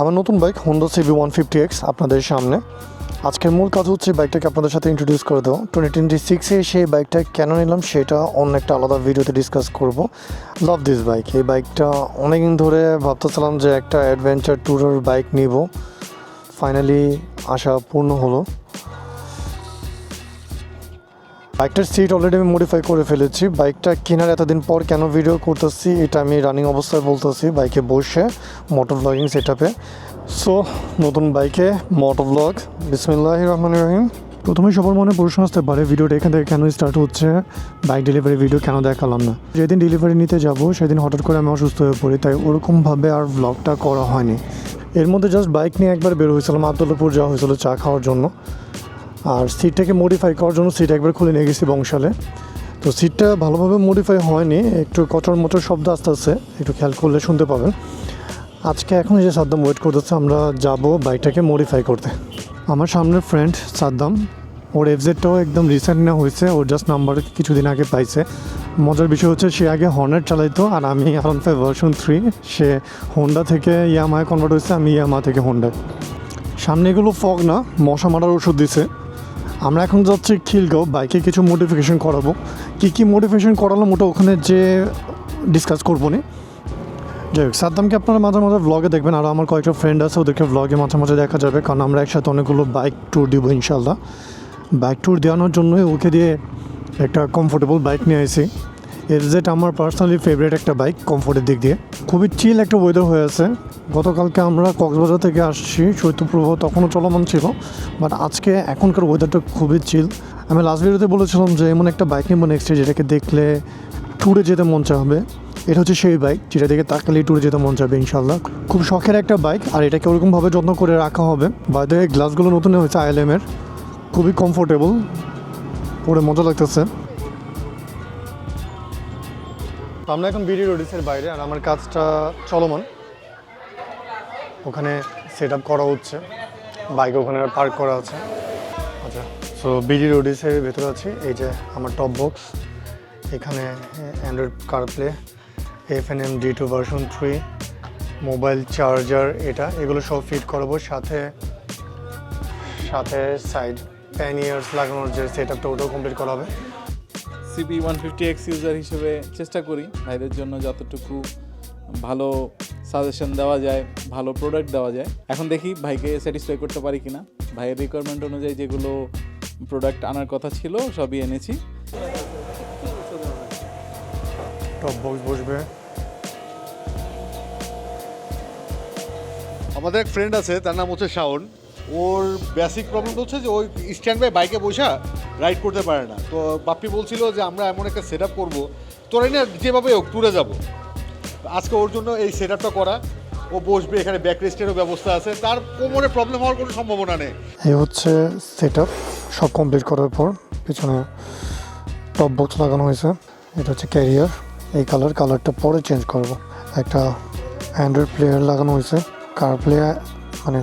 আমার নতুন bike Honda CB one fifty X আপনাদের সামনে। আজকের মূল কাজ হচ্ছে বাইকটাকে আপনাদের সাথে ইন্ট্রোডিউস করে দেবো। টোয়েন্টি টোয়েন্টি সিক্সে সেই বাইকটা কেন নিলাম সেটা অন্য একটা আলাদা ভিডিওতে ডিসকাস করব। লাভ দিস বাইক এই বাইকটা অনেকদিন ধরে ভাবতেছিলাম যে একটা অ্যাডভেঞ্চার ট্যুরের বাইক নিব। ফাইনালি আশা পূর্ণ হলো। বাইকটার সিট অলরেডি আমি মডিফাই করে ফেলেছি। বাইকটা কেনার এতদিন পর কেন ভিডিও করতেছি, এটা আমি রানিং অবস্থায় বলতেছি, বাইকে বসে মোটর ব্লগিং সেট আপে সো নতুন বাইকে মোটর ব্লগ বিসমিল্লাহ রহমান রহিম। প্রথমে সবার মনে প্রশ্ন আসতে পারে ভিডিওটা এখান থেকে কেন স্টার্ট হচ্ছে? বাইক ডেলিভারি ভিডিও কেন দেখালাম না? যেদিন ডেলিভারি নিতে যাব, সেদিন হঠাৎ করে আমি অসুস্থ হয়ে পড়ি, তাই ওরকমভাবে আর ব্লগটা করা হয়নি। এর মধ্যে জাস্ট বাইক নিয়ে একবার বের হয়েছিলাম, আবদুল্লাপুর যাওয়া হয়েছিল চা খাওয়ার জন্য। আর সিটটাকে মডিফাই করার জন্য সিট একবার খুলে নিয়ে গেছি বংশালে। তো সিটটা ভালোভাবে মডিফাই হয়নি, একটু কচর মচর শব্দ আস্তে আস্তে, একটু খেয়াল করলে শুনতে পাবেন। আজকে এখন যে সাদ্দাম ওয়েট করতেছে, আমরা যাব বাইকটাকে মডিফাই করতে। আমার সামনের ফ্রেন্ড সাদ্দাম, ওর এফজেডটাও একদম রিসেন্ট নেওয়া হয়েছে, ওর জাস্ট নাম্বার কিছুদিন আগে পাইছে। মজার বিষয় হচ্ছে, সে আগে হর্নেট চালাইতো, আর আমি R one five version three সে হোন্ডা থেকে ইয়ামায় কনভার্ট হয়েছে, আমি ইয়ামা থেকে হোন্ডা সামনে এগুলো ফগ না, মশা মারার ওষুধ দিছে। আমরা এখন যাচ্ছি খিলগাঁও বাইকে কিছু মোডিফিকেশন করাবো। কী কী মোটিফিকেশন করালাম ওটা ওখানে যে ডিসকাস করব নি। যাই হোক, সাদ্দামকে আপনারা মাঝে মাঝে ব্লগে দেখবেন, আর আমার কয়েকটা ফ্রেন্ড আছে, ওদেরকে ব্লগে মাঝে মাঝে দেখা যাবে, কারণ আমরা একসাথে অনেকগুলো বাইক ট্যুর দিব ইনশাল্লাহ বাইক ট্যুর দেওয়ানোর জন্যই ওকে দিয়ে একটা কমফোর্টেবল বাইক নিয়ে আসি এফজেড আমার পার্সোনালি ফেভারিট একটা বাইক কমফোর্টের দিক দিয়ে। খুবই চিল একটা ওয়েদার হয়ে আছে। গতকালকে আমরা কক্সবাজার থেকে আসছি, শৈত্যপ্রবাহ তখনও চলমান ছিল বাট আজকে এখনকার ওয়েদারটা খুবই চিল আমি লাস্ট ভিডিওতে বলেছিলাম যে, এমন একটা বাইক নেব নেক্সট যেটাকে দেখলে ট্যুরে যেতে মন চাবে। এটা হচ্ছে সেই বাইক যেটা দেখে তাকালেই ট্যুরে যেতে মন চাবে ইনশাল্লাহ খুব শখের একটা বাইক আর এটাকে ওরকমভাবে যত্ন করে রাখা হবে। বাইরে গ্লাসগুলো নতুন হয়েছে আইএলএমের খুবই কমফোর্টেবল পরে মজা লাগতেছে। তো আমরা এখন বিডি রোডিসের বাইরে, আর আমার কাজটা চলমান। ওখানে সেট করা হচ্ছে। বাইক ওখানে পার্ক করা আছে। আচ্ছা সো বিডি রোডিসের ভেতরে আছি। এই যে আমার টপ বক্স এখানে Android CarPlay F N M D two version three mobile charger এটা, এগুলো সব ফিট করাবো। সাথে সাথে সাইড প্যান ইয়ার্স লাগানোর যে সেট আপটা ওটাও কমপ্লিট করা হবে। CB one fifty X user হিসেবে চেষ্টা করি ভাইদের জন্য যতটুকু ভালো সাজেশন দেওয়া যায় ভালো প্রোডাক্ট দেওয়া যায়। এখন দেখি ভাইকে স্যাটিসফাই করতে পারি কিনা। ভাইয়ের রিকোয়ারমেন্ট অনুযায়ী যেগুলো প্রোডাক্ট আনার কথা ছিল সবই এনেছি। টপ বক্স বসবে। আমাদের এক ফ্রেন্ড আছে তার নাম হচ্ছে শাওন। ওর বেসিক প্রবলেম হচ্ছে যে ওই স্ট্যান্ড বাই বাইকে বসা রাইড করতে পারে না। তো বাপ্পি বলছিল যে, আমরা এমন একটা সেট আপ করব। তোরাই না যেভাবে হোক ট্যুরে যাব। আজকে ওর জন্য এই সেট আপটা করা। ও বসবে, এখানে ব্যাক রেস্টেরও ব্যবস্থা আছে। তার কোমরে প্রবলেম হওয়ার কোনো সম্ভাবনা নেই। এই হচ্ছে সেট আপ সব কমপ্লিট করার পর পিছনে টপ বক্স লাগানো হয়েছে। এটা হচ্ছে ক্যারিয়ার এই কালার কালারটা পরে চেঞ্জ করব। একটা অ্যান্ড্রয়েড প্লেয়ার লাগানো হয়েছে। কার প্লেয়ার মানে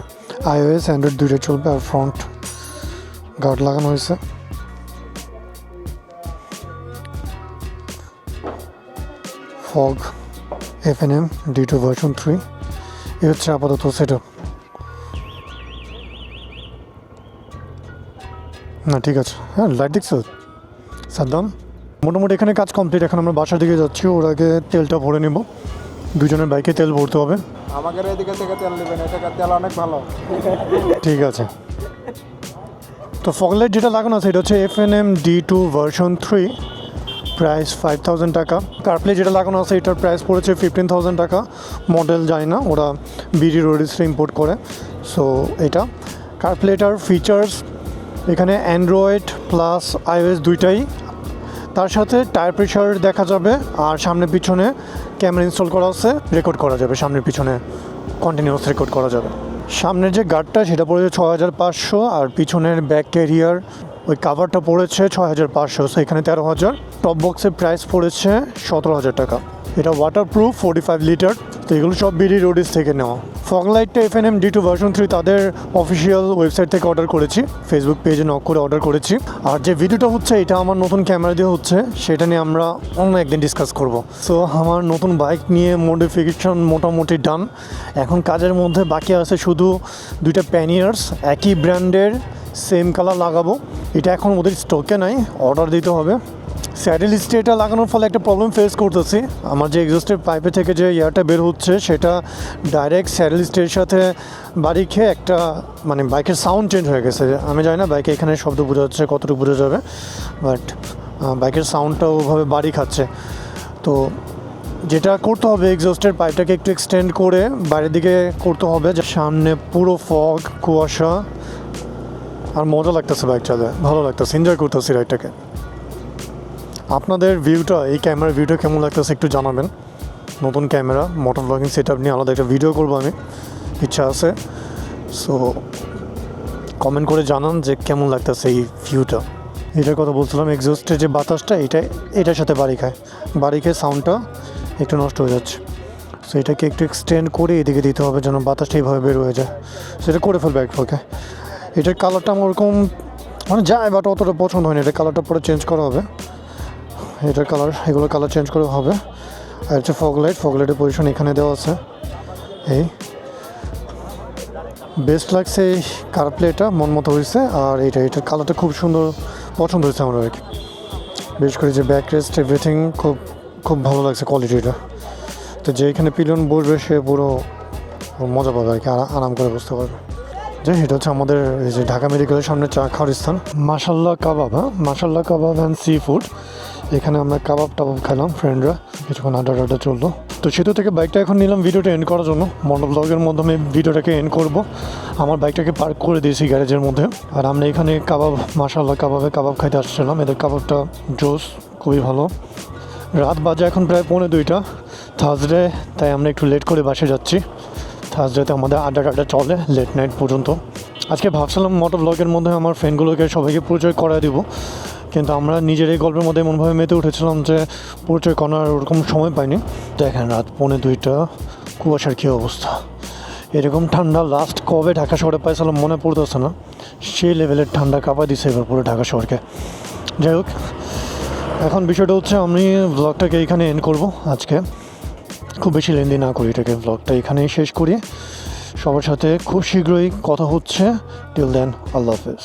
আইওএস অ্যান্ড্রয়েড দুইটা চলবে। আর ফ্রন্ট গার্ড লাগানো হয়েছে। Fog F N M D two version three এই হচ্ছে আপাতত সেট না ঠিক আছে। হ্যাঁ লাইট দেখছ সাদ্দাম? মোটামুটি এখানে কাজ কমপ্লিট এখন আমরা বাসার দিকে যাচ্ছি ওর আগে তেলটা ভরে নেব। দুজনের বাইকে তেল ভরতে হবে। আমাদের এদিকে থেকে তেল নেবেন এটা তেল অনেক ভালো। ঠিক আছে। তো ফগলাইট যেটা লাগানো আছে এটা হচ্ছে F N M D two version three price five thousand টাকা। কারপ্লে যেটা লাগানো আছে, এটার প্রাইস পড়েছে ফিফটিন থাউজেন্ড টাকা। মডেল যায় না, ওরা বিডি রোডিসে ইম্পোর্ট করে। সো এটা। কারপ্লেটার ফিচার্স এখানে অ্যান্ড্রয়েড প্লাস আইওএস দুইটাই। তার সাথে টায়ার প্রেশার দেখা যাবে, আর সামনে পিছনে ক্যামেরা ইনস্টল করা আছে রেকর্ড করা যাবে সামনের পিছনে। কন্টিনিউয়াস রেকর্ড করা যাবে। সামনের যে গার্ডটা সেটা পড়েছে ছ হাজার পাঁচশো, আর পিছনের ব্যাক ক্যারিয়ার ওই কাভারটা পড়েছে ছ হাজার পাঁচশো সো এখানে তেরো হাজার টপ বক্সের প্রাইস পড়েছে সতেরো হাজার টাকা। এটা waterproof forty five litre তো এগুলো সব বিডি রোডিস থেকে নেওয়া। ফগ লাইটটা F N M D two version three তাদের অফিসিয়াল ওয়েবসাইট থেকে অর্ডার করেছি ফেসবুক পেজে নক করে অর্ডার করেছি। আর যে ভিডিওটা হচ্ছে, এটা আমার নতুন ক্যামেরা দিয়ে হচ্ছে, সেটা নিয়ে আমরা অন্য একদিন ডিসকাস করব। সো আমার নতুন বাইক নিয়ে মডিফিকেশন মোটামুটি ডান এখন কাজের মধ্যে বাকি আছে শুধু দুইটা প্যানিয়ার্স একই ব্র্যান্ডের সেম কালার লাগাবো। এটা এখন ওদের স্টকে নাই অর্ডার দিতে হবে। স্যাডেল স্টেটা লাগানোর ফলে একটা প্রবলেম ফেস করতেছি। আমার যে এক্সস্টের পাইপে থেকে যে এয়ারটা বের হচ্ছে, সেটা ডাইরেক্ট স্যাডেল স্টের সাথে বাড়ি খেয়ে একটা মানে বাইকের সাউন্ড চেঞ্জ হয়ে গেছে। আমি জানি না বাইকে এখানে শব্দ বোঝা যাচ্ছে, কতটুকু বোঝা যাবে। বাট বাইকের সাউন্ডটা ওভাবে বাড়ি খাচ্ছে। তো যেটা করতে হবে এক্সস্টের পাইপটাকে একটু এক্সটেন্ড করে, বাইরের দিকে করতে হবে। যে সামনে পুরো ফগ কুয়াশা আর মজা লাগতেছে বাইক চালায়, ভালো লাগতেছে এনজয় করতেছি রাইডটাকে আপনাদের ভিউটা এই ক্যামেরার ভিউটা কেমন লাগতেছে একটু জানাবেন। নতুন ক্যামেরা মোটর ব্লগিং সেট নিয়ে আলাদা একটা ভিডিও করব আমি, ইচ্ছা আছে। সো কমেন্ট করে জানান যে কেমন লাগতেছে এই ভিউটা এটার কথা বলছিলাম এক্সস্টের যে বাতাসটা, এটা, এটার সাথে বাড়ি খায়। বাড়ি খেয়ে সাউন্ডটা একটু নষ্ট হয়ে যাচ্ছে। সো এটাকে একটু এক্সটেন্ড করে এদিকে দিতে হবে যেন বাতাসটা এইভাবে বের হয়ে যায়। সেটা করে ফেলবে এক ওকে এটার কালারটা আমার ওরকম মানে যায় বাট অতটা পছন্দ হয়নি। এটা কালারটা পরে চেঞ্জ করা হবে। এটার কালার এগুলো কালার চেঞ্জ করে হবে। আর হচ্ছে ফগ লাইট ফগ লাইটের পজিশন এখানে দেওয়া আছে। এই। বেস্ট লাগছে এই কার প্লেটা মন মতো হয়েছে। আর এটা এটার কালারটা খুব সুন্দর, পছন্দ হয়েছে আমার আর কি বিশেষ করে যে ব্যাক রেস্ট এভরিথিং খুব খুব ভালো লাগছে কোয়ালিটিটা তো যে এখানে পিলিয়ন বসবে, সে পুরো মজা পাবে আর কি আরা- আরাম করে বসতে পারবে। যে এটা হচ্ছে আমাদের এই যে ঢাকা মেডিকেলের সামনে চা খাওয়ার স্থান মাসাল্লাহ কাবাব হ্যাঁ? মাসাল্লাহ কাবাব অ্যান্ড সি ফুড এখানে আমরা কাবাব টাবাব খেলাম ফ্রেন্ডরা কিছুক্ষণ আড্ডা টাড্ডা চলল। তো সেতু থেকে বাইকটা এখন নিলাম ভিডিওটা এন্ড করার জন্য। মন্ডল ব্লগের মাধ্যমে ভিডিওটাকে এন্ড করব। আমার বাইকটাকে পার্ক করে দিয়েছি গ্যারেজের মধ্যে। আর আমরা এখানে কাবাব মাসাল্লাহ কাবাবে কাবাব খাইতে আসছিলাম। এদের কাবাবটা জোস, খুবই ভালো। রাত বাজে এখন প্রায় পৌনে দুইটা। থার্সডে তাই আমরা একটু লেট করে বাসে যাচ্ছি। থার্সডেতে আমাদের আড্ডা টাড্ডা চলে লেট নাইট পর্যন্ত। আজকে ভাবছিলাম মোটর ব্লগের মধ্যে আমার ফ্রেন্ডগুলোকে সবাইকে পরিচয় করায় দিব। কিন্তু আমরা নিজের এই গল্পের মধ্যে এমনভাবে মেতে উঠেছিলাম যে পরিচয় করার ওরকম সময় পাইনি। দেখেন রাত পৌনে দুইটা, কুয়াশার কী অবস্থা। এরকম ঠান্ডা লাস্ট কবে ঢাকা শহরে পাইছিলাম মনে পড়তেছে না। সেই লেভেলের ঠান্ডা কাঁপাই দিছে এবার পুরো ঢাকা শহরকে। যাই হোক, এখন বিষয়টা হচ্ছে আমি ব্লগটাকে এখানে এন্ড করব আজকে। খুব বেশি লেনদেন না করি এটাকে ব্লগটা এখানেই শেষ করি। সবার সাথে খুব শীঘ্রই কথা হচ্ছে। টিল দেন আল্লাহ হাফেজ।